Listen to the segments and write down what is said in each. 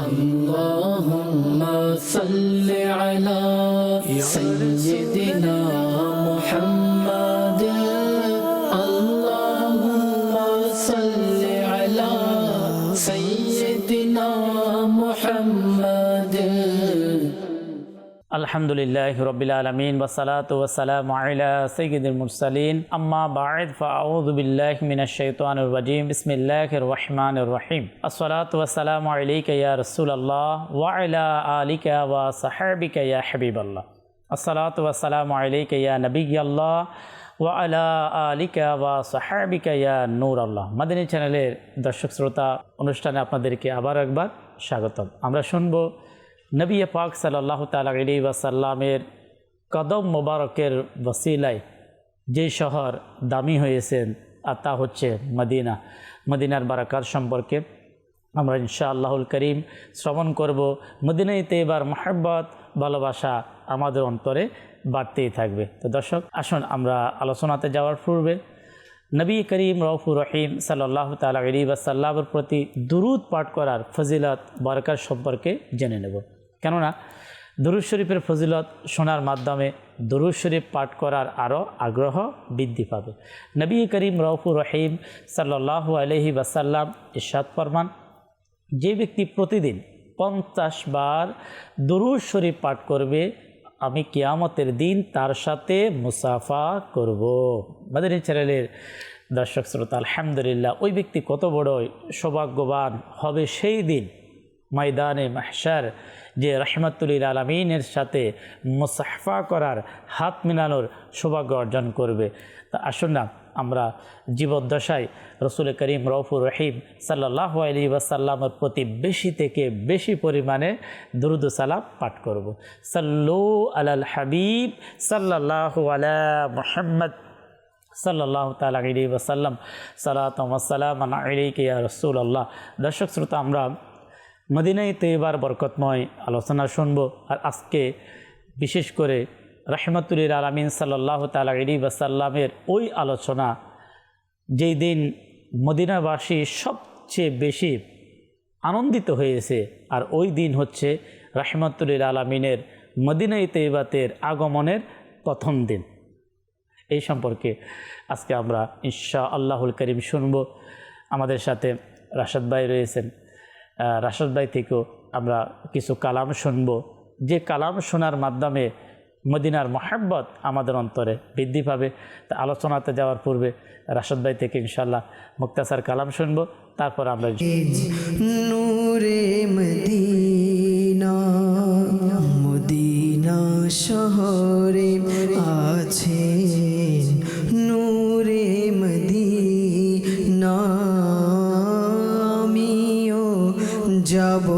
اللهم صل على سيدنا আলহামদুলিল্লাহ রবিল আলমিন ওসালাত ওসালাম আলা সৈয়দুল মুরসালিন আম্মা বাঈদ ফাউযু বিল্লাহি মিনাশ শাইতানির রাজিম বিসমিল্লাহির রহমানির রহিম আসসালাতু ওয়াসসালামু আলাইকা ইয়া রাসূলুল্লাহ ওয়া আলা আলিকা ওয়া সাহাবিকা ইয়া হাবিবাল্লাহ আসসালাতু ওয়াসসালামু আলাইকা ইয়া নবিয়াল্লাহ ওয়া আলা আলিকা ওয়া সাহাবিকা ইয়া নূর আল্লাহ মাদানী চ্যানেলের দর্শক শ্রোতা অনুষ্ঠানে আপনাদেরকে আবার একবার স্বাগতম। আমরা শুনব নবী পাক সাল্লাহ তালা আলী ওয়াসাল্লামের কদম মোবারকের বসিলায় যে শহর দামি হয়েছেন, আর তা হচ্ছে মদিনা। মদিনার বারাকাত সম্পর্কে আমরা ইনশা আল্লাহুল করিম শ্রবণ করব। মদিনাইতে এবার মহাব্বত, ভালোবাসা আমাদের অন্তরে বাড়তেই থাকবে। তো দর্শক, আসুন আমরা আলোচনাতে যাওয়ার পূর্বে নবী করিম রৌফুর রহিম সাল্লাহ তালা আলী ওয়াসাল্লামের প্রতি দুরুদ পাঠ করার ফজিলত বারকার সম্পর্কে জেনে নেব। কেননা দুরুদ শরীফের ফজিলত শোনার মাধ্যমে দুরুদ শরীফ পাঠ করার আরও আগ্রহ বৃদ্ধি পাবে। নবী করিম রৌফুর রহিম সাল্লাহ আলহি ওয়াসাল্লাম ইরশাদ ফরমান, যে ব্যক্তি প্রতিদিন পঞ্চাশ বার দুরুদ শরীফ পাঠ করবে, আমি কিয়ামতের দিন তার সাথে মুসাফা করব। মাদানী চ্যানেলের দর্শক শ্রোতা, আলহামদুলিল্লাহ, ওই ব্যক্তি কত বড় সৌভাগ্যবান হবে সেই দিন। ময়দানে মাহসার যে রহমতুল্লিল আলমিনের সাথে মুসাফা করার হাত মিলানোর সৌভাগ্য অর্জন করবে। তা আসুন না, আমরা জীবদ্দশায় রসুল করিম রফুর রহিম সাল্লাহ আলী ওয়াসাল্লামের প্রতি বেশি থেকে বেশি পরিমাণে দুরুদ সালাম পাঠ করব। সাল্লু আলাল হাবিব সাল্লাহ আলা মোহাম্মদ সাল্লাহ তালা আলী ওসাল্লাম সালাতাম আলিকে রসুল আল্লাহ দর্শক শ্রোতা, আমরা মদিনাই তৈবার বরকতময় আলোচনা শুনব। আর আজকে বিশেষ করে রহমতুল্লিল আলমিন সাল্লাহ তালা আলী ওসাল্লামের ওই আলোচনা, যেই দিন মদিনাবাসী সবচেয়ে বেশি আনন্দিত হয়েছে, আর ওই দিন হচ্ছে রহমতুল্লিল আলমিনের মদিনাই তৈবাতের আগমনের প্রথম দিন। এই সম্পর্কে আজকে আমরা ঈশা আল্লাহুল করিম শুনব। আমাদের সাথে রাশাদ ভাই রয়েছেন। রাশাদ ভাই থেকেও আমরা কিছু কালাম শুনব। যে কালাম শোনার মাধ্যমে মদিনার মহাব্বত আমাদের অন্তরে বৃদ্ধি পাবে। তা আলোচনাতে যাওয়ার পূর্বে রাশাদ ভাই থেকে ইনশাল্লাহ মুক্তাসার কালাম শুনব। তারপর আমরা নূরে মদিনা মদিনা শহরে আছে যাব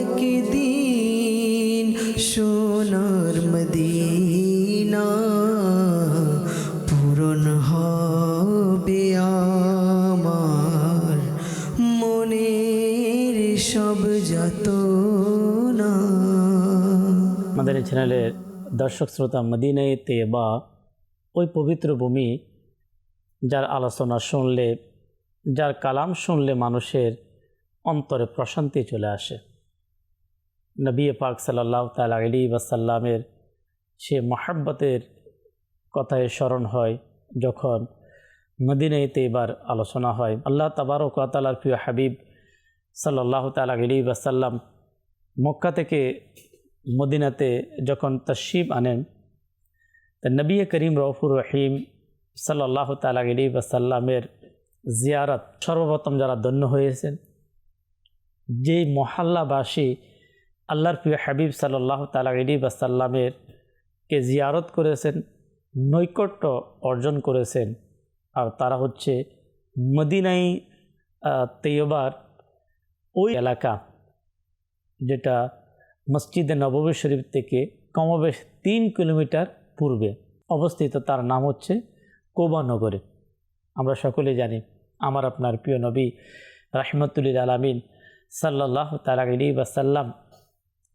একদিন সোনার মদিনা। পূরণ হবে আমার মনের সব যত না আমাদের চ্যানেলের দর্শক শ্রোতা মদিনায় বা ওই পবিত্র ভূমি, যার আলোচনা শুনলে, যার কালাম শুনলে মানুষের অন্তরে প্রশান্তি চলে আসে। নবী পাক সাল্লাহ তাল আলী ওয়াসাল্লামের সে মহাব্বতের কথায় স্মরণ হয় যখন মদিনাইতে এবার আলোচনা হয়। আল্লাহ তাবারক তালার প্রিয় হাবিব সাল্লাহ তাল আলী ওয়াসাল্লাম মক্কা থেকে মদিনাতে যখন তশিব আনেন, তা নবী করিম রফুর রহিম সাল্লাহ তাল আলী ওয়াসাল্লামের জিয়ারত সর্বপ্রথম যারা ধন্য হয়েছেন যেই মহাল্লাবাসী আল্লাহর প্রিয় হাবিব সাল্লাহ তালা আলী ওয়াসাল্লামের কে জিয়ারত করেছেন, নৈকট্য অর্জন করেছেন, আর তারা হচ্ছে মদিনাই তৈয়বার ওই এলাকা যেটা মসজিদে নববী শরীফ থেকে কমবেশ তিন কিলোমিটার পূর্বে অবস্থিত, তার নাম হচ্ছে কোবানগরে আমরা সকলে জানি, আমার আপনার প্রিয় নবী রাহমতুল্লিল আলামিন সাল্লাহ তালাগি ওয়াসাল্লাম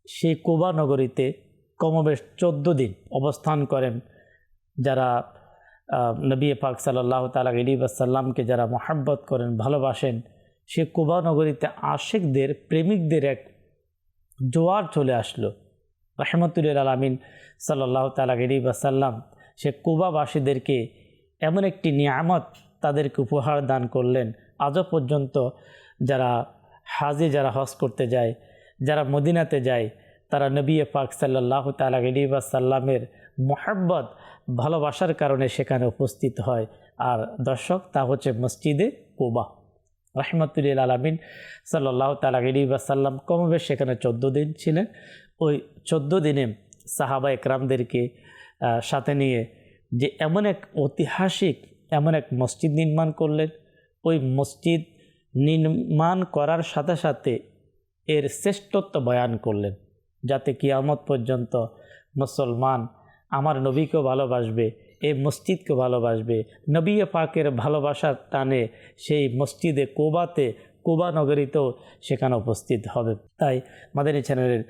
সেই কোবা নগরীতে কমবেশ চোদ্দ দিন অবস্থান করেন, যারা নবী পাক সাল্লাহ তালাগি ওয়াসাল্লামকে যারা মহাব্বত করেন, ভালোবাসেন, সে কুবা নগরীতে আশেকদের, প্রেমিকদের এক জোয়ার চলে আসলো। রহমতুল্লাহ আলমিন সাল্লাহ তালাগিরি বাসাল্লাম সে কুবাবাসীদেরকে এমন একটি নিয়ামত তাদেরকে উপহার দান করলেন। আজও পর্যন্ত যারা হাজি যারা হজ করতে যায়, যারা মদিনাতে যায়, তারা নবী পাক সাল্লাহ তালাগিরি সাল্লামের মোহাব্বত, ভালোবাসার কারণে সেখানে উপস্থিত হয়। আর দর্শক, তা হচ্ছে মসজিদে কুবা। রহমতুল্লিল আলমিন সাল্লাহ তালাগিরি বাসাল্লাম কমবেশ সেখানে চোদ্দ দিন ছিলেন। ওই চোদ্দ দিনে সাহাবা একরামদেরকে সাথে নিয়ে যে এমন এক ঐতিহাসিক, এমন এক মসজিদ নির্মাণ করলেন। ওই মসজিদ নির্মাণ করার সাথে সাথে এর শ্রেষ্ঠত্ব বয়ান করলেন, যাতে কিয়ামত পর্যন্ত মুসলমান আমার নবীকেও ভালোবাসবে, এই মসজিদকে ভালোবাসবে। নবী পাকের ভালোবাসার টানে সেই মসজিদে কোবাতে, কোবা নগরীতেও সেখানে উপস্থিত হবে। তাই মাদানী চ্যানেলের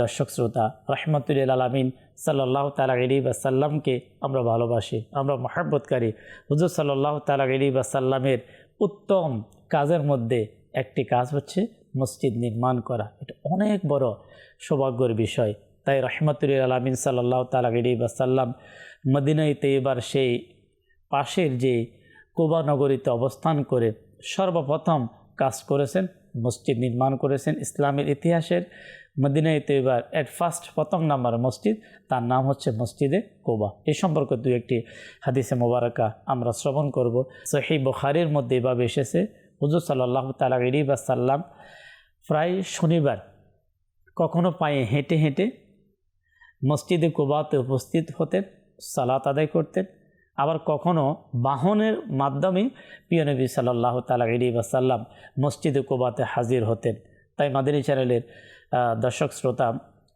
দর্শক শ্রোতা রহমতুল্লাহ আলমিন সাল্লাহ তালা গরিব সাল্লামকে আমরা ভালোবাসি, আমরা মহাব্বতকারী। হুজুর সাল্লাহ তালা গরিব সাল্লামের উত্তম কাজের মধ্যে একটি কাজ হচ্ছে মসজিদ নির্মাণ করা। এটা অনেক বড় সৌভাগ্যের বিষয়। তাই রহমতুল্লাহ আলমিন সাল্লাহ তালা গরিব সাল্লাম মদিনাইতে এবার সেই পাশের যে কুবা নগরীতে অবস্থান করে সর্বপ্রথম কাজ করেছেন, মসজিদ নির্মাণ করেছেন ইসলামের ইতিহাসের মদিনায় তৈবার এট ফার্স্ট প্রথম নাম্বার মসজিদ, তার নাম হচ্ছে মসজিদে কোবা। এই সম্পর্কে দু একটি হাদিসে মোবারকা আমরা শ্রবণ করব। সহি বখারির মধ্যে এভাবে এসেছে হুজুর সাল্লাহ তালা সাল্লাম প্রায় শনিবার কখনো পায়ে হেঁটে হেঁটে মসজিদে কোবাতে উপস্থিত হতেন, সালাত আদায় করতেন, আবার কখনো বাহনের মাধ্যমে পিয়নবী সাল্লাহ তালা ইরি বাসাল্লাম মসজিদে কোবাতে হাজির হতেন। তাই মাদানী চ্যানেলের দর্শক শ্রোতা,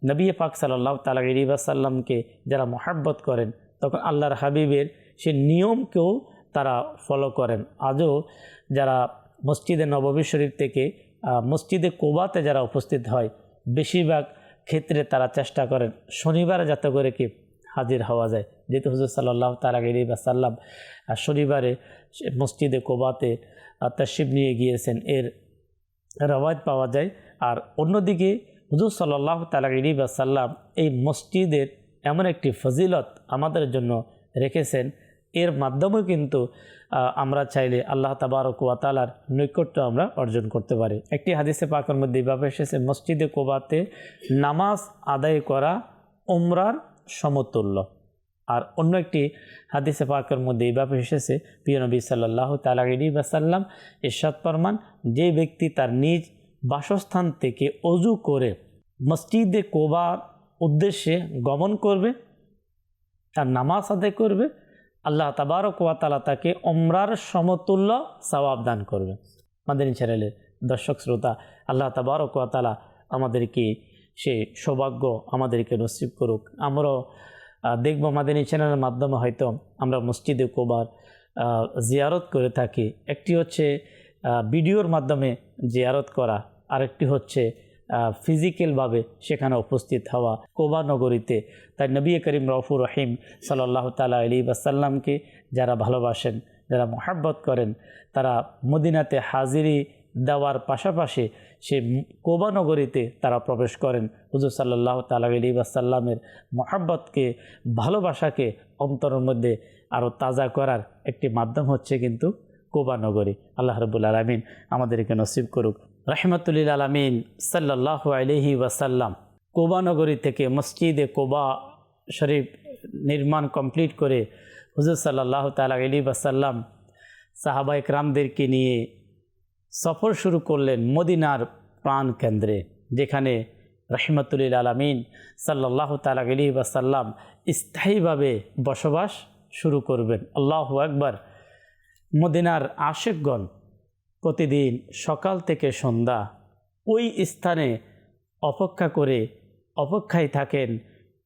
নবী পাক সাল্লাহ তালা ইরি বাসাল্লামকে যারা মহাব্বত করেন, তখন আল্লাহর হাবিবের সে নিয়মকেও তারা ফলো করেন। আজও যারা মসজিদে নববী শরীফ থেকে মসজিদে কোবাতে যারা উপস্থিত হয়, বেশিরভাগ ক্ষেত্রে তারা চেষ্টা করেন শনিবারে যাতে করে কি হাজির হওয়া যায়। যেহেতু হুজুর সাল্লাহ তালাগিরি বা সাল্লাম শনিবারে মসজিদে কোবাতে তশিব নিয়ে গিয়েছেন, এর রবায়ত পাওয়া যায়। আর অন্যদিকে হুজুর সাল্লাহ তালাগিরি বা সাল্লাম এই মসজিদের এমন একটি ফজিলত আমাদের জন্য রেখেছেন এর মাধ্যমেও কিন্তু আমরা চাইলে আল্লাহ তাবারক ওয়াতালার নৈকট্য আমরা অর্জন করতে পারি। একটি হাদিসে পাকের মধ্যে এইভাবে এসেছে, মসজিদে কোবাতে নামাজ আদায় করা ওমরার সমতুল্য। আর অন্য একটি হাদিসে পাকের মধ্যে এইভাবে এসেছে, প্রিয় নবী সাল্লাহ তালাগিরি বাসাল্লাম ইরশাদ ফরমান, যে ব্যক্তি তার নিজ বাসস্থান থেকে অজু করে মসজিদে কোবার উদ্দেশ্যে গমন করবে, তার নামাজ আদায় করবে আল্লাহ তাবারক ওয়া তাআলা তাকে অমরার সমতুল্য সওয়াব দান করবে। মাদানী চ্যানেলের দর্শক শ্রোতা, আল্লাহ তাবারক ওয়া তাআলা আমাদেরকে সে সৌভাগ্য আমাদেরকে নসিব করুক। আমরাও দেখব মাদানী চ্যানেলের মাধ্যমে হয়তো আমরা মসজিদে কোবার জিয়ারত করে থাকি। একটি হচ্ছে ভিডিওর মাধ্যমে জিয়ারত করা, আরেকটি হচ্ছে ফিজিক্যালভাবে সেখানে উপস্থিত হওয়া কোবা নগরীতে। তাই নবী করিম রফুর রহিম সাল্লাহ তালা আলী বাসাল্লামকে যারা ভালোবাসেন, যারা মহাব্বত করেন, তারা মদিনাতে হাজিরি দেওয়ার পাশাপাশি সে কোবা নগরীতে তারা প্রবেশ করেন। হুজুর সাল্লাহ তালা বাসাল্লামের মহাব্বতকে, ভালোবাসাকে অন্তরের মধ্যে আরও তাজা করার একটি মাধ্যম হচ্ছে কিন্তু কোবা নগরী। আল্লাহ রবুল আলমিন আমাদেরকে নসিব করুক। রহমতুল্লিল আলমিন সাল্লাহ আলহি ওয়াসাল্লাম কোবা নগরী থেকে মসজিদে কোবা শরীফ নির্মাণ কমপ্লিট করে হুজুর সাল্লাহ তালা আলী ওয়াসাল্লাম সাহাবা ইকরামদেরকে নিয়ে সফর শুরু করলেন মদিনার প্রাণ কেন্দ্রে, যেখানে রহমতুল্লিল আলমিন সাল্লাহ তালা আলী ওয়াসাল্লাম স্থায়ীভাবে বসবাস শুরু করবেন। আল্লাহ একবার মদিনার আশেকগণ প্রতিদিন সকাল থেকে সন্ধ্যা ওই স্থানে অপেক্ষা করে অপেক্ষায় থাকেন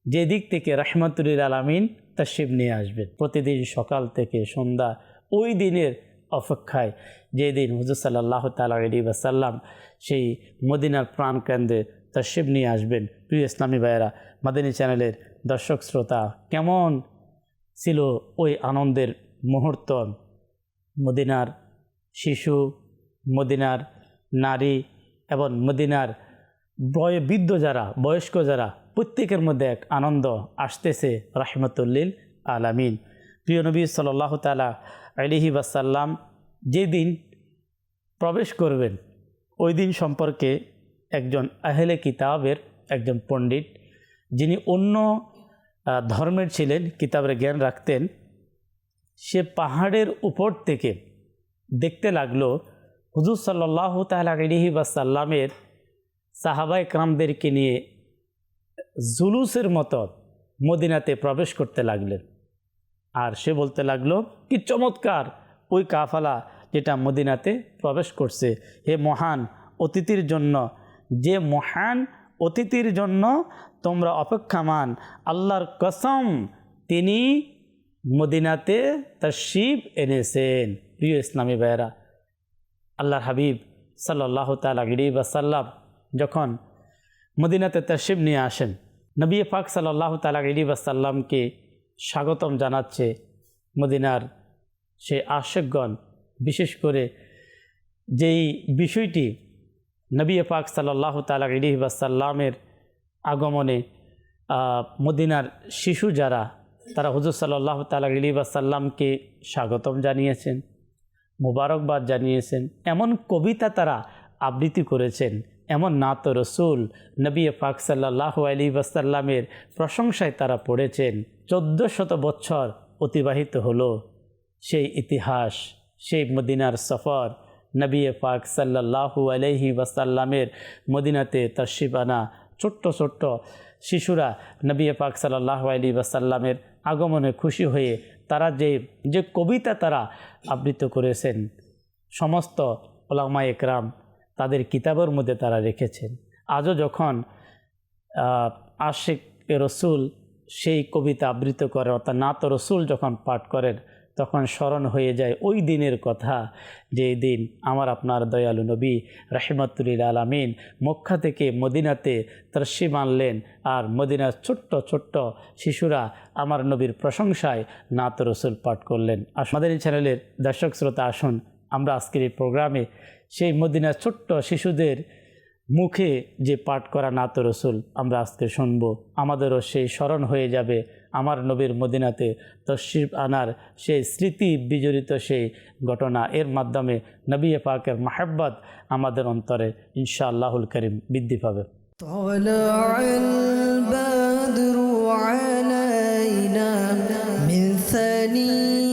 যে দিক থেকে রহমতুল্লিল আলমিন তশিব নিয়ে আসবেন। প্রতিদিন সকাল থেকে সন্ধ্যা ওই দিনের অপেক্ষায়, যেদিন হুজুর সাল্লাহ তালা বাসাল্লাম সেই মদিনার প্রাণকেন্দ্রে তশিব নিয়ে আসবেন। প্রিয় ইসলামী ভাইয়েরা, মাদিনী চ্যানেলের দর্শক শ্রোতা, কেমন ছিল ওই আনন্দের মুহূর্ত? মদিনার শিশু মদিনার নারী এবং মদিনার বয় বৃদ্ধ যারা, বয়স্ক যারা, প্রত্যেকের মধ্যে এক আনন্দ আসতেছে রাহমতুল্লিল আলামিন। প্রিয় নবী সাল্লাহ তালা আলিহি বাসাল্লাম যেদিন প্রবেশ করবেন, ওই দিন সম্পর্কে একজন আহলে কিতাবের একজন পণ্ডিত, যিনি অন্য ধর্মের ছিলেন, কিতাবের জ্ঞান রাখতেন, সে পাহাড়ের উপর থেকে দেখতে লাগল হুজুর সাল্লাহ তাল আলিহি বাসাল্লামের সাহাবা একরামদেরকে নিয়ে জুলুসের মতো মদিনাতে প্রবেশ করতে লাগলেন। আর সে বলতে লাগল, কি চমৎকার ওই কাফালা যেটা মদিনাতে প্রবেশ করছে। হে মহান অতিথির জন্য, যে মহান অতিথির জন্য তোমরা অপেক্ষামান। আল্লাহর কসম, তিনি মদিনাতে তার শিব এনেছেন। প্রিয় ইসলামী ভাইয়েরা আল্লাহর হাবিব সাল্লাহ তালা বাসাল্লাম যখন মদিনাতে তশিব নিয়ে আসেন, নবী পাক সাল্লাহ তালা বাসাল্লামকে স্বাগতম জানাচ্ছে মদিনার সে আশেকগণ। বিশেষ করে যেই বিষয়টি নবী পাক সাল্লাহ তালা বাসাল্লামের আগমনে মদিনার শিশু যারা, তারা হুজুর সাল্লাহ তালা বাসাল্লামকে স্বাগতম জানিয়েছেন। মোবারকবাদ জানিয়েছেন, এমন কবিতা তারা আবৃত্তি করেছেন। এমন নাত রসুল, নবী পাক সাল্লাহ আলী ওয়াসাল্লামের প্রশংসায় তারা পড়েছেন। চোদ্দ শত বছর অতিবাহিত হলো সেই ইতিহাস, সেই মদিনার সফর। নবী পাক সাল্লাহু আলহি ওয়াসাল্লামের মদিনাতে তশিব আনা ছোট্ট ছোট্ট শিশুরা নবী পাক সাল্লাহ আলী ওয়াসাল্লামের আগমনে খুশি হয়ে তারা যে যে কবিতা তারা আবৃত করেছেন, সমস্ত ওলামা একরাম তাদের কিতাবের মধ্যে তারা রেখেছেন। আজও যখন আশেক রসুল সেই কবিতা আবৃত করে অর্থাৎ নাত রসুল যখন পাঠ করেন তখন স্মরণ হয়ে যায় ওই দিনের কথা যে দিন আমার আপনার দয়ালু নবী রাহিমাতুলিল আলামিন মক্কা থেকে মদিনাতে তর্শিম আনলেন আর মদিনার ছোট্ট ছোট্ট শিশুরা আমার নবীর প্রশংসায় নাত রসুল পাঠ করলেন। আমাদের এই চ্যানেলের দর্শক শ্রোতা আসুন, আমরা আজকের এই প্রোগ্রামে সেই মদিনার ছোট্ট শিশুদের মুখে যে পাঠ করা নাত রসুল আমরা আজকে শুনব। আমাদেরও সেই স্মরণ হয়ে যাবে আমার নবীর মদিনাতে তশরিফ আনার সেই স্মৃতি বিজড়িত সেই ঘটনা এর মাধ্যমে নবী পাকের মাহাব্বত আমাদের অন্তরে ইনশাআল্লাহুল করিম বৃদ্ধি পাবে طلع البدر علينا من ثنيات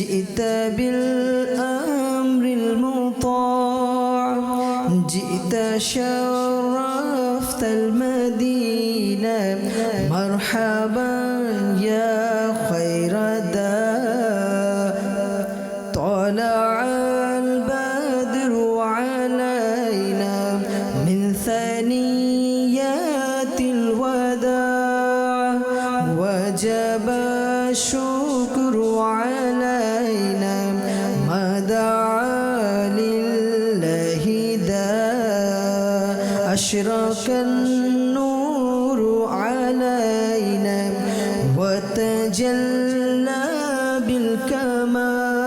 جئت بالأمر المطاع جئت شرفت وتجلى بالكمال.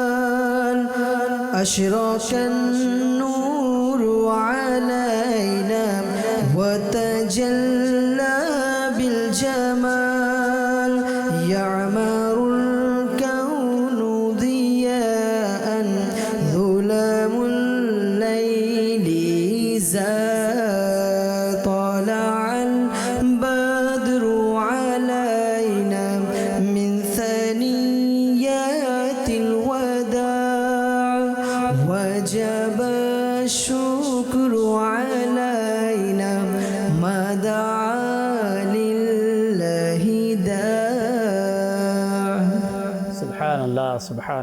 أشرق النور علينا وتجلى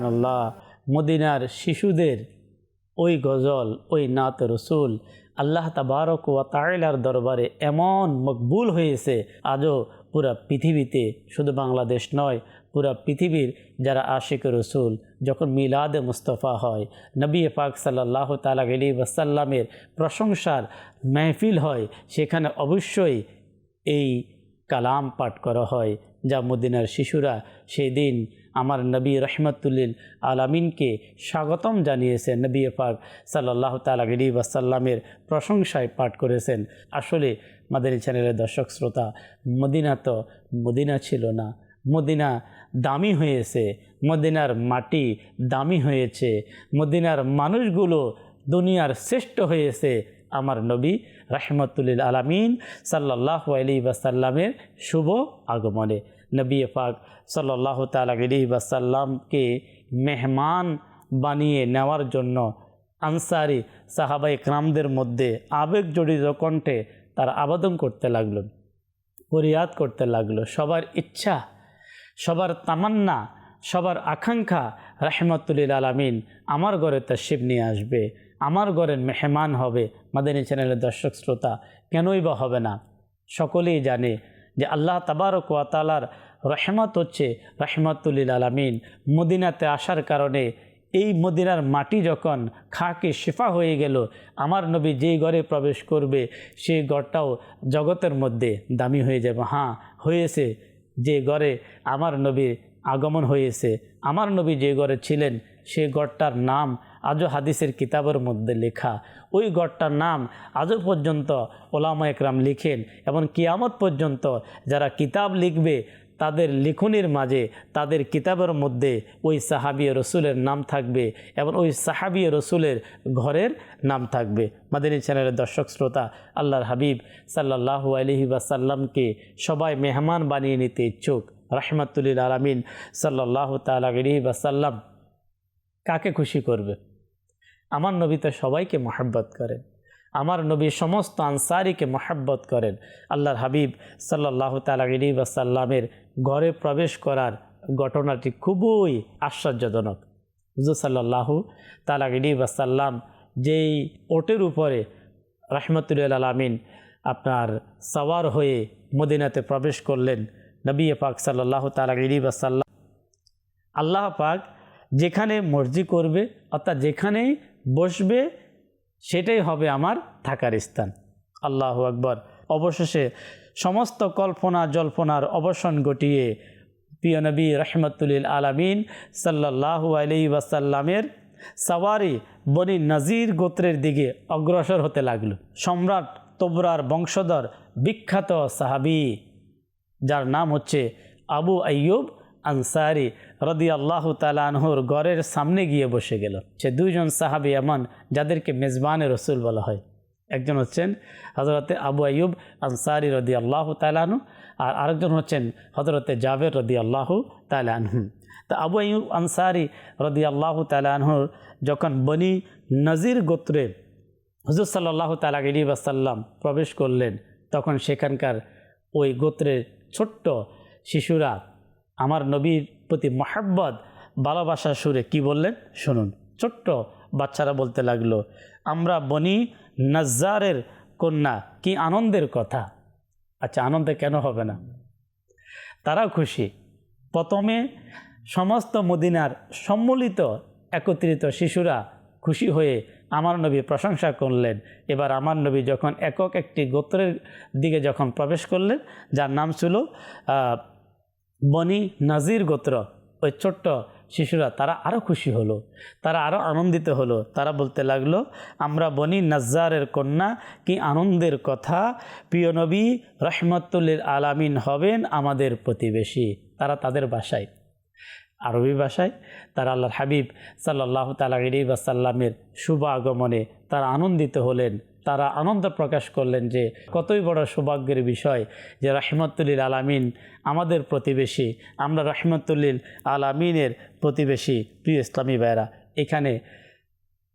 সুবহান আল্লাহ মদিনার শিশুদের ওই গজল, ওই নাত রসুল আল্লাহ তাবারক ও তাইলার দরবারে এমন মকবুল হয়েছে, আজও পুরা পৃথিবীতে শুধু বাংলাদেশ নয়, পুরা পৃথিবীর যারা আশিক রসুল, যখন মিলাদে মুস্তফা হয়, নবী পাক সাল্লাহ তালা আলী ওয়াসাল্লামের প্রশংসার মেহফিল হয়, সেখানে অবশ্যই এই কালাম পাঠ করা হয়, যা মদিনার শিশুরা সেই দিন আমার নবী রহমতুল্লিল আলামিনকে স্বাগতম জানিয়েছেন। নবী পাক সাল্লাহ তালা আলী ওয়াসাল্লামের প্রশংসায় পাঠ করেছেন। আসলে মাদানী চ্যানেলের দর্শক শ্রোতা, মদিনা তো মদিনা ছিল না। মদিনা দামি হয়েছে, মদিনার মাটি দামি হয়েছে, মদিনার মানুষগুলো দুনিয়ার শ্রেষ্ঠ হয়েছে। আমার নবী রাহমতুল্লিল আলামিন সাল্লাহ আলী বাসাল্লামের শুভ আগমনে নবী পাক সাল্লাহ তালা বাসাল্লামকে মেহমান বানিয়ে নেওয়ার জন্য আনসারি সাহাবাই ক্রামদের মধ্যে আবেগ জড়িত কণ্ঠে তারা আবেদন করতে লাগল, ফরিয়াদ করতে লাগল। সবার ইচ্ছা, সবার তামান্না, সবার আকাঙ্ক্ষা, রাহমতুল্লিল আলামিন আমার ঘরে তশিব নিয়ে আসবে, আমার ঘরের মেহমান হবে। মাদানী চ্যানেলের দর্শক, শ্রোতা, কেনই বা হবে না? সকলেই জানে যে আল্লাহ তাবারক ওয়াতালার রহমত হচ্ছে রহমতুল্লিল আলামিন। মদিনাতে আসার কারণে এই মদিনার মাটি যখন খাকে শেফা হয়ে গেল, আমার নবী যেই ঘরে প্রবেশ করবে, সেই ঘরটাও জগতের মধ্যে দামি হয়ে যাবে। হ্যাঁ হয়েছে যে ঘরে আমার নবীর আগমন হয়েছে। আমার নবী যে ঘরে ছিলেন সেই গড়টার নাম আজও হাদিসের কিতাবের মধ্যে লেখা। ওই গড়টার নাম আজও পর্যন্ত ওলামা একরাম লিখেন এবং কিয়ামত পর্যন্ত যারা কিতাব লিখবে, তাদের লিখনির মাঝে তাদের কিতাবের মধ্যে ওই সাহাবি রসুলের নাম থাকবে এবং ওই সাহাবি রসুলের ঘরের নাম থাকবে। মাদিনী চ্যানেলের দর্শক শ্রোতা, আল্লাহর হাবিব সাল্লাহ আলহি বাসাল্লামকে সবাই মেহমান বানিয়ে নিতে ইচ্ছুক। রাহমাতুল্লিল আলমিন সাল্লাহ তালা আলহি বাসাল্লাম কাকে খুশি করবে? আমার নবী তো সবাইকে মহাব্বত করেন। আমার নবী সমস্ত আনসারিকে মহাব্বত করেন। আল্লাহর হাবিব সাল্লাহ তালাগিরি বাসাল্লামের ঘরে প্রবেশ করার ঘটনাটি খুবই আশ্চর্যজনক। হুজুর সাল্লাহু তালাগিরি বাসাল্লাম যেই ওটের উপরে রহমতুল্লাহ আলমিন আপনার সওয়ার হয়ে মদিনাতে প্রবেশ করলেন নবী পাক সাল্লাহ তালাগিরি বাসাল্লাম আল্লাহ পাক যেখানে মর্জি করবে অর্থাৎ যেখানে বসবে, সেটাই হবে আমার থাকার স্থান। আল্লাহ আকবর। অবশেষে সমস্ত কল্পনা জল্পনার অবসান ঘটিয়ে পিয়নবী নবী রহমতুল্লিল আলমিন সাল্লাহ আলি ওয়াসাল্লামের সাওয়ারি বনি নজির গোত্রের দিকে অগ্রসর হতে লাগল। সম্রাট তোবরার বংশধর বিখ্যাত সাহাবি, যার নাম হচ্ছে আবু আইয়ুব আনসারি রদি আল্লাহ তালানহুর গড়ের সামনে গিয়ে বসে গেল। সে দুইজন সাহাবি এমন যাদেরকে মেজবানে রসুল বলা হয়। একজন হচ্ছেন হজরতে আবু আয়ুব আনসারি রদি আল্লাহ তালানহু আর আরেকজন হচ্ছেন হজরতে জাবের রদি আল্লাহ তালানহু তা আবু আয়ুব আনসারি রদি আল্লাহ তালানহুর যখন বনি নজির গোত্রে হজরত সাল্লাহ তালা আলী বাসাল্লাম প্রবেশ করলেন, তখন সেখানকার ওই গোত্রের ছোট্ট শিশুরা আমার নবীর প্রতি মহাব্বত, ভালোবাসার সুরে কি বললেন? শুনুন। ছোট্ট বাচ্চারা বলতে লাগল, আমরা বনি নজ্জারের কন্যা, কি আনন্দের কথা? আচ্ছা আনন্দে কেন হবে না? তারাও খুশি। প্রথমে সমস্ত মদিনার সম্মিলিত, একত্রিত শিশুরা খুশি হয়ে আমার নবী প্রশংসা করলেন। এবার আমার নবী যখন একক একটি গোত্রের দিকে যখন প্রবেশ করলেন, যার নাম ছিল বনি নাজির গোত্র, ওই ছোট্ট শিশুরা, তারা আরও খুশি হলো, তারা আরও আনন্দিত হলো। তারা বলতে লাগল, আমরা বনি নাজ্জারের কন্যা, কি আনন্দের কথা। প্রিয় নবী রহমতুল্লিল আলামিন হবেন আমাদের প্রতিবেশী, তারা তাদের বাসায়। আরবি ভাষায় তারা আল্লাহর হাবিব সাল্লাহ তালাগিরি বাসাল্লামের শুভ আগমনে তারা আনন্দিত হলেন। তারা আনন্দ প্রকাশ করলেন যে, কতই বড় সৌভাগ্যের বিষয় যে রহমতুল্লিল আলামিন আমাদের প্রতিবেশী, আমরা রহমতুল্লিল আলামিনের প্রতিবেশী প্রিয় ইসলামী ভাইরা এখানে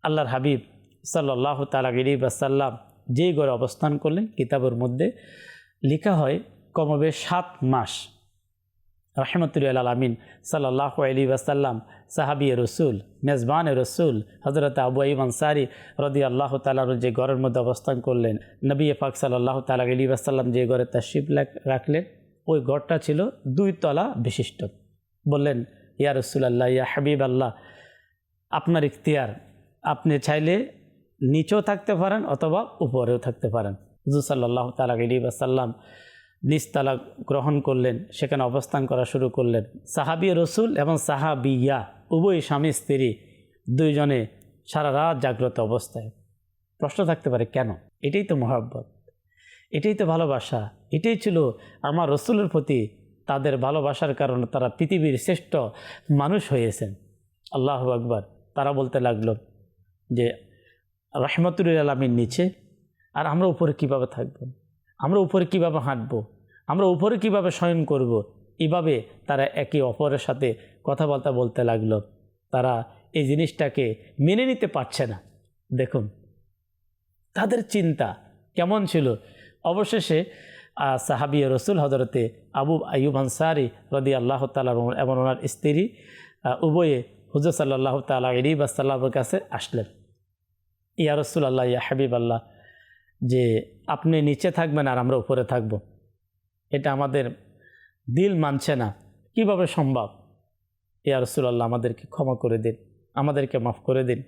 আল্লাহর হাবিব সাল্লাহ তালাগিরি বাসাল্লাম যেই ঘরে অবস্থান করলেন, কিতাবের মধ্যে লেখা হয়, কমবে সাত মাস। রহমতুল্লাহ আলমিন সাল্লাহ আলী ওয়াসাল্লাম, সাহাবি রসুল, মেজবান রসুল হজরত আবু আইব আনসারি রদি আল্লাহ তালার যে ঘরের মধ্যে অবস্থান করলেন, নবী পাক সাল্লাহ তালা আলী ওয়াসাল্লাম যে ঘরে শিব রাখলেন, ওই ঘরটা ছিল দুই তলা বিশিষ্ট। বললেন, ইয়া রসুল আল্লাহ ইয়া হাবিব আল্লাহ আপনার ইখতিয়ার, আপনি চাইলে নিচেও থাকতে পারেন অথবা উপরেও থাকতে পারেন। হুজুর সাল্লাহ তালা আলী বাসাল্লাম নিজ তালাক গ্রহণ করলেন, সেখানে অবস্থান করা শুরু করলেন। সাহাবি রসুল এবং সাহাবিয়া, উভয় স্বামী স্ত্রী দুইজনে সারা রাত জাগ্রত অবস্থায়। প্রশ্ন থাকতে পারে, কেন? এটাই তো মহাব্বত। এটাই তো ভালোবাসা। এটাই ছিল আমার রসুলের প্রতি তাদের ভালোবাসার কারণে তারা পৃথিবীর শ্রেষ্ঠ মানুষ হয়েছেন। আল্লাহ আকবার। তারা বলতে লাগল যে রহমতুল আলমীর নিচে, আর আমরা উপরে কীভাবে থাকব? আমরা উপরে কীভাবে হাঁটব? আমরা উপরে কীভাবে শয়ন করব? এভাবে তারা একে অপরের সাথে কথাবার্তা বলতে লাগল। তারা এই জিনিসটাকে মেনে নিতে পারছে না। দেখুন তাদের চিন্তা কেমন ছিল? অবশেষে আহ, সাহাবি রসুল হজরতে আবু আইয়ুব আনসারি রদি আল্লাহ তালা এবং ওনার স্ত্রী উভয়ে হুজুর সাল্লাহ তালা ইরিব আসাল্লামের কাছে আসলেন। ইয়া রসুল আল্লাহ ইয়া হাবিব আল্লাহ যে আপনি নিচে থাকবেন আর আমরা উপরে থাকব। এটা আমাদের দিল মানছে না। কীভাবে সম্ভব? ইয়া রসুল্লাহ আমাদেরকে ক্ষমা করে দিন, আমাদেরকে মাফ করে দিন।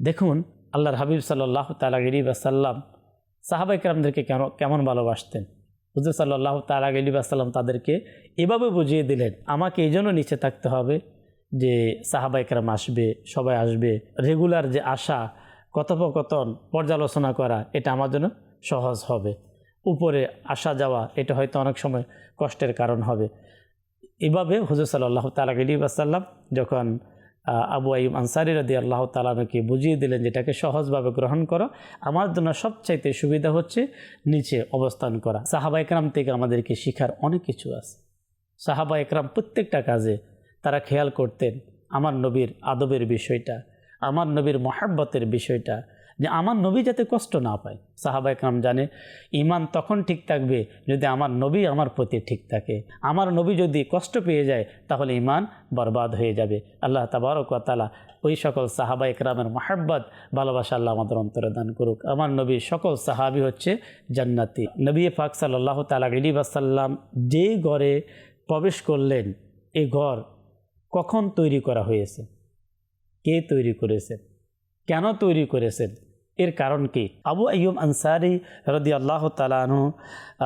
দেখুন, আল্লাহর হাবিব সাল্লাহ তালা গরিব আসাল্লাম সাহাবাই কেরামদেরকে কেন, কেমন ভালোবাসতেন? হুজুর সাল্লাহ তালা গরিব আসাল্লাম তাদেরকে এভাবে বুঝিয়ে দিলেন, আমাকে এই জন্য নিচে থাকতে হবে যে সাহাবাই কেরাম আসবে, সবাই আসবে রেগুলার যে আশা, কথোপকথন, পর্যালোচনা করা, এটা আমার জন্য সহজ হবে। উপরে আসা যাওয়া, এটা হয়তো অনেক সময় কষ্টের কারণ হবে। এভাবে হুজুর সাল্লাহ তালা গরিব আসাল্লাম যখন আবু আইম আনসারি রাদি আল্লাহ তালাকে বুঝিয়ে দিলেন যেটাকে সহজভাবে গ্রহণ করো, আমার জন্য সবচাইতে সুবিধা হচ্ছে নিচে অবস্থান করা। সাহাবা একরাম থেকে আমাদেরকে শিখার অনেক কিছু আছে। সাহাবা একরাম প্রত্যেকটা কাজে তারা খেয়াল করতেন, আমার নবীর আদবের বিষয়টা, আমার নবীর মহাব্বতের বিষয়টা যে আমার নবী যাতে কষ্ট না পায়। সাহাবা একরাম জানে ইমান তখন ঠিক থাকবে যদি আমার নবী আমার প্রতি ঠিক থাকে। আমার নবী যদি কষ্ট পেয়ে যায়, তাহলে ইমান বরবাদ হয়ে যাবে। আল্লাহ তাবারক ওয়া ওই সকল সাহাবা একরামের মহাব্বত, ভালোবাসা আল্লাহ আমাদের অন্তরে দান করুক। আমার নবী সকল সাহাবি হচ্ছে জান্নাতি। নবী পাক সাল্লাহ তালা আলী বাসাল্লাম যেই ঘরে প্রবেশ করলেন, এ ঘর কখন তৈরি করা হয়েছে? কে তৈরি করেছেন কেন তৈরি করেছেন? এর কারণ কি? আবু আইয়ুব আনসারি রদি আল্লাহ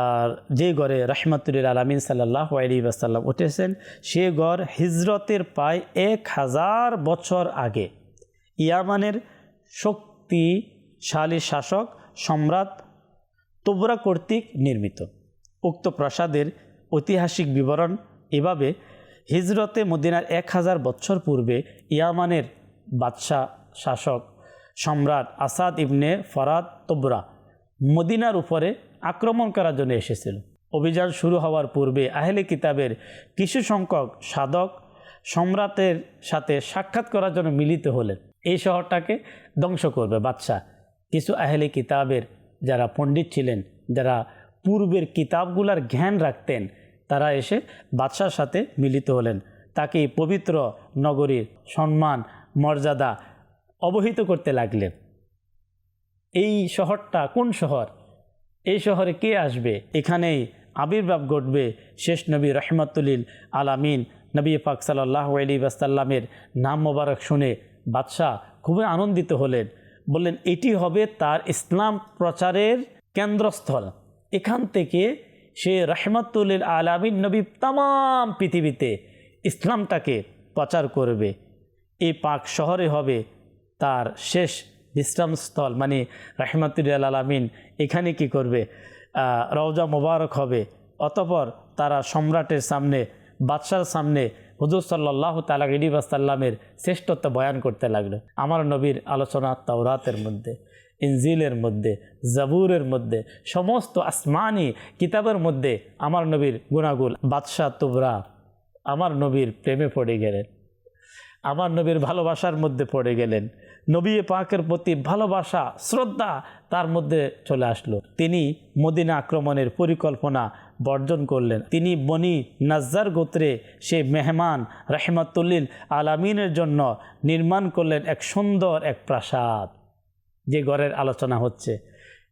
আর যে গড়ে রহমতুল আলমিন সাল্লাহ আলী আসাল্লাম উঠেছেন, সে গড় হিজরতের প্রায় এক হাজার বছর আগে। ইয়ামানের শক্তিশালী শাসক সম্রাট তোবরা কর্তৃক নির্মিত। উক্ত প্রাসাদের ঐতিহাসিক বিবরণ এভাবে, হিজরতে মদিনার এক হাজার বছর পূর্বে ইয়ামানের বাদশাহ শাসক সম্রাট আসাদ ইবনে ফরাদ তোবরা মদিনার উপরে আক্রমণ করার জন্য এসেছিল। অভিযান শুরু হওয়ার পূর্বে আহলে কিতাবের কিছু সংখ্যক সাধক সম্রাটের সাথে সাক্ষাৎ করার জন্য মিলিত হলেন। এই শহরটাকে ধ্বংস করবে বাদশাহ। কিছু আহলে কিতাবের যারা পণ্ডিত ছিলেন, যারা পূর্বের কিতাবগুলার জ্ঞান রাখতেন, তারা এসে বাদশার সাথে মিলিত হলেন। তাকে পবিত্র নগরীর সম্মান, মর্যাদা অবহিত করতে লাগলেন এই শহরটা কোন শহর? এই শহরে কে আসবে? এখানেই আবির্ভাব ঘটবে শেষ নবী রহমতুলিল আলামিন। নবী পাক সাল্লাহ আলী বাসাল্লামের নাম মোবারক শুনে বাদশাহ খুবই আনন্দিত হলেন। বললেন, এটি হবে তার ইসলাম প্রচারের কেন্দ্রস্থল। এখান থেকে সে রহমতুল্লিল আলামিন নবী তাম পৃথিবীতে ইসলামটাকে প্রচার করবে। এই পাক শহরে হবে তার শেষ বিশ্রামস্থল মানে রাহমাতুল্লাহ আলামিন, এখানে কি করবে? রওজা মোবারক হবে। অতপর তারা সম্রাটের সামনে, বাদশার সামনে হুজুর সাল্লাহ তালা ইবাসাল্লামের শ্রেষ্ঠত্ব বয়ান করতে লাগল। আমার নবীর আলোচনা তাওরাতের মধ্যে, ইনজিলের মধ্যে, জাবুরের মধ্যে, সমস্ত আসমানি কিতাবের মধ্যে আমার নবীর গুণাগুল বাদশাহ তুবরা আমার নবীর প্রেমে পড়ে গেলেন। আমার নবীর ভালোবাসার মধ্যে পড়ে গেলেন। নবী পাকের প্রতি ভালোবাসা, শ্রদ্ধা তার মধ্যে চলে আসলো। তিনি মদিনা আক্রমণের পরিকল্পনা বর্জন করলেন। তিনি বনি নাজ্জার গোত্রে সে মেহমান, রহমতুল্লিল আলামিনের জন্য নির্মাণ করলেন এক সুন্দর এক প্রাসাদ, যে ঘরের আলোচনা হচ্ছে।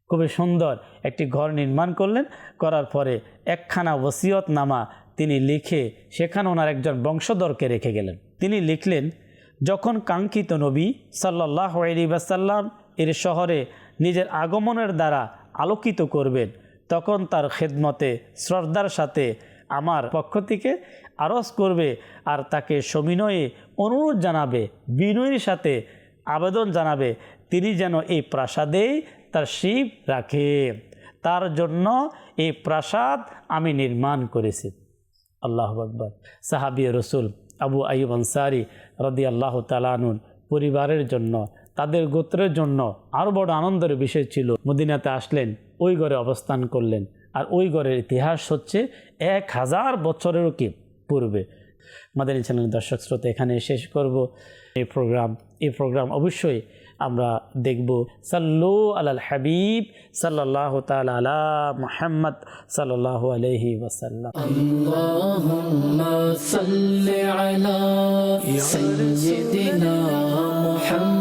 খুবই সুন্দর একটি ঘর নির্মাণ করলেন। করার পরে একখানা ওসিয়ত নামা তিনি লিখে সেখানে ওনার একজন বংশধরকে রেখে গেলেন। তিনি লিখলেন যখন কাঙ্ক্ষিত নবী সাল্লাহ আলী বাসাল্লাম এর শহরে নিজের আগমনের দ্বারা আলোকিত করবেন, তখন তার খেদমতে, শ্রদ্ধার সাথে আমার পক্ষ থেকে আরজ করবে আর তাকে সবিনয়ে অনুরোধ জানাবে, বিনয়ের সাথে আবেদন জানাবে, তিনি যেন এই প্রাসাদেই তার শিব রাখে। তার জন্য এই প্রাসাদ আমি নির্মাণ করেছি। আল্লাহ আকবর। সাহাবি রসুল আবু আইব আনসারি রদি আল্লাহ তালানুর পরিবারের জন্য, তাদের গোত্রের জন্য আরও বড় আনন্দের বিষয় ছিল, মদিনাতে আসলেন, ওই ঘরে অবস্থান করলেন। আর ওই ঘরের ইতিহাস হচ্ছে এক হাজার বছরেরও কি পূর্বে। মাদানী চ্যানেলের দর্শক শ্রোতা এখানে শেষ করব। এই প্রোগ্রাম এই প্রোগ্রাম অবশ্যই আমরা দেখব সাল্লু আলাল হাবিব সাল্লাহ তাল আলা মোহাম্মদ সাল্লাহ আলহি ওসাল্লাম সাল্লি আলা সাইয়্যিদিনা মুহাম্মদ